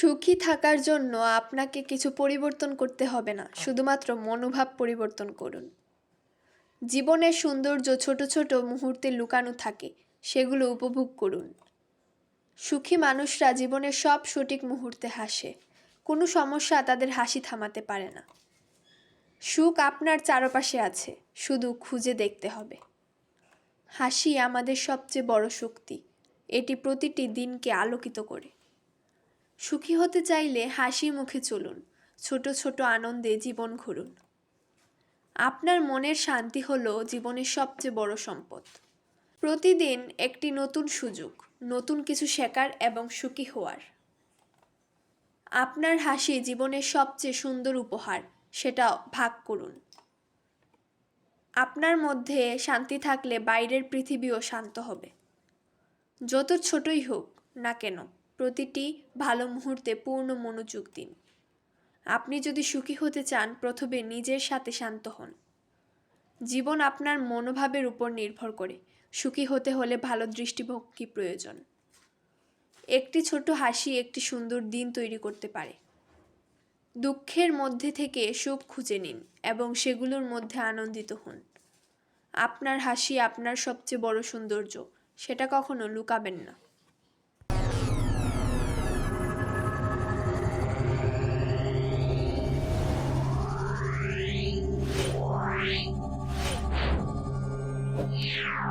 সুখী থাকার জন্য আপনাকে কিছু পরিবর্তন করতে হবে না। শুধুমাত্র মনোভাব পরিবর্তন করুন। জীবনের সৌন্দর্য ছোট ছোট মুহূর্তে লুকানো থাকে সেগুলো উপভোগ করুন। সুখী মানুষরা জীবনের সব সঠিক মুহূর্তে হাসে। কোনো সমস্যা তাদের হাসি থামাতে পারে না। সুখ আপনার চারপাশে আছে শুধু খুঁজে দেখতে হবে। হাসি আমাদের সবচেয়ে বড় শক্তি। এটি প্রতিটি দিনকে আলোকিত করে। সুখী হতে চাইলে হাসি মুখে চলুন, ছোট ছোট আনন্দে জীবন ঘুরুন। আপনার মনের শান্তি হলো জীবনের সবচেয়ে বড় সম্পদ। প্রতিদিন একটি নতুন সুযোগ, নতুন কিছু শেখার এবং সুখী হওয়ার। আপনার হাসি জীবনের সবচেয়ে সুন্দর উপহার, সেটা ভাগ করুন। আপনার মধ্যে শান্তি থাকলে বাইরের পৃথিবীও শান্ত হবে। যত ছোটই হোক না কেন প্রতিটি ভালো মুহূর্তে পূর্ণ মনোযোগ দিন। আপনি যদি সুখী হতে চান, প্রথমে নিজের সাথে শান্ত হন। জীবন আপনার মনোভাবের উপর নির্ভর করে। সুখী হতে হলে ভালো দৃষ্টিভঙ্গি প্রয়োজন। একটি ছোট হাসি একটি সুন্দর দিন তৈরি করতে পারে। দুঃখের মধ্যে থেকে সুখ খুঁজে নিন এবং সেগুলোর মধ্যে আনন্দিত হন। আপনার হাসি আপনার সবচেয়ে বড় সৌন্দর্য, সেটা কখনো লুকাবেন না। Música